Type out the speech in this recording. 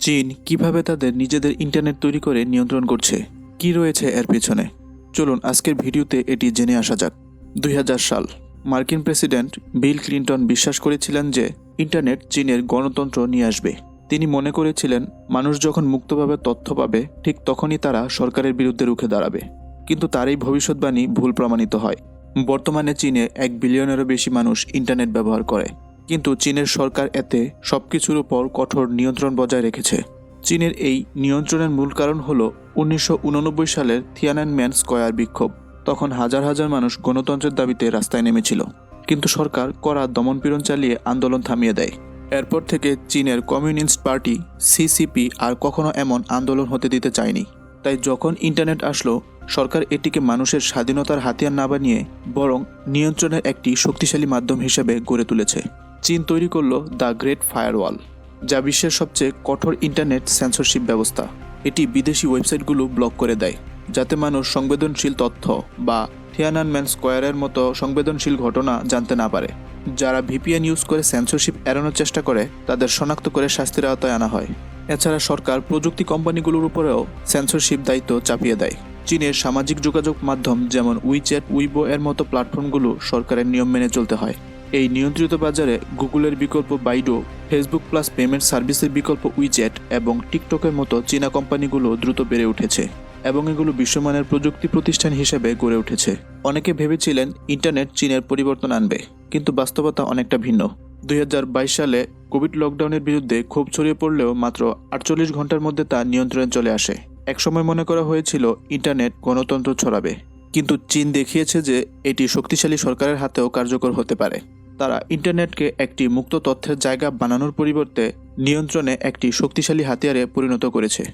চীন কীভাবে তাদের নিজেদের ইন্টারনেট তৈরি করে নিয়ন্ত্রণ করছে? কি রয়েছে এর পেছনে? চলুন আজকের ভিডিওতে এটি জেনে আসা যাক। দুই হাজার সাল, মার্কিন প্রেসিডেন্ট বিল ক্লিন্টন বিশ্বাস করেছিলেন যে ইন্টারনেট চীনের গণতন্ত্র নিয়ে আসবে। তিনি মনে করেছিলেন, মানুষ যখন মুক্তভাবে তথ্য পাবে, ঠিক তখনই তারা সরকারের বিরুদ্ধে রুখে দাঁড়াবে। কিন্তু তার এই ভবিষ্যৎবাণী ভুল প্রমাণিত হয়। বর্তমানে চীনে এক বিলিয়নেরও বেশি মানুষ ইন্টারনেট ব্যবহার করে। কিন্তু চীনের সরকার এতে সবকিছুর উপর কঠোর নিয়ন্ত্রণ বজায় রেখেছে। চীনের এই নিয়ন্ত্রণের মূল কারণ হল উনিশশো উননব্বই সালের থিয়ানানম্যান স্কয়ার বিক্ষোভ, তখন হাজার হাজার মানুষ গণতন্ত্রের দাবিতে রাস্তায় নেমেছিল। কিন্তু সরকার কড়া দমনপীড়ন চালিয়ে আন্দোলন থামিয়ে দেয়। এরপর থেকে চীনের কমিউনিস্ট পার্টি, সিসিপি আর কখনো এমন আন্দোলন হতে দিতে চায়নি। তাই যখন ইন্টারনেট আসলো, সরকার এটিকে মানুষের স্বাধীনতার হাতিয়ার না বানিয়ে বরং নিয়ন্ত্রণের একটি শক্তিশালী মাধ্যম হিসেবে গড়ে তুলেছে। চীন তৈরি করল দ্য গ্রেট ফায়ারওয়াল, যা বিশ্বের সবচেয়ে কঠোর ইন্টারনেট সেন্সরশিপ ব্যবস্থা। এটি বিদেশি ওয়েবসাইটগুলো ব্লক করে দেয়, যাতে মানুষ সংবেদনশীল তথ্য বা থিয়ানানম্যান স্কোয়ারের মতো সংবেদনশীল ঘটনা জানতে না পারে। যারা ভিপিএন ইউজ করে সেন্সরশিপ এড়ানোর চেষ্টা করে, তাদের শনাক্ত করে শাস্তির আওতায় আনা হয়। এছাড়া সরকার প্রযুক্তি কোম্পানিগুলোর উপরেও সেন্সরশিপ দায়িত্ব চাপিয়ে দেয়। চীনের সামাজিক যোগাযোগ মাধ্যম যেমন উইচ্যাট উইবো এর মতো প্ল্যাটফর্মগুলো সরকারের নিয়ম মেনে চলতে হয়। এই নিয়ন্ত্রিত বাজারে গুগলের বিকল্প বাইডো, ফেসবুক প্লাস পেমেন্ট সার্ভিসের বিকল্প উইচ্যাট এবং টিকটকের মতো চীনা কোম্পানিগুলো দ্রুত বেড়ে উঠেছে এবং এগুলো বিশ্বমানের প্রযুক্তি প্রতিষ্ঠান হিসেবে গড়ে উঠেছে। অনেকে ভেবেছিলেন ইন্টারনেট চীনের পরিবর্তন আনবে, কিন্তু বাস্তবতা অনেকটা ভিন্ন। দুই হাজার বাইশ সালে কোভিড লকডাউনের বিরুদ্ধে ক্ষোভ ছড়িয়ে পড়লেও মাত্র আটচল্লিশ ঘণ্টার মধ্যে তা নিয়ন্ত্রণে চলে আসে। একসময় মনে করা হয়েছিল ইন্টারনেট গণতন্ত্র ছড়াবে, কিন্তু চীন দেখিয়েছে যে এটি শক্তিশালী সরকারের হাতেও কার্যকর হতে পারে। তারা ইন্টারনেটকে একটি মুক্ত তথ্যের জায়গা বানানোর পরিবর্তে নিয়ন্ত্রণে একটি শক্তিশালী হাতিয়ারে পরিণত করেছে।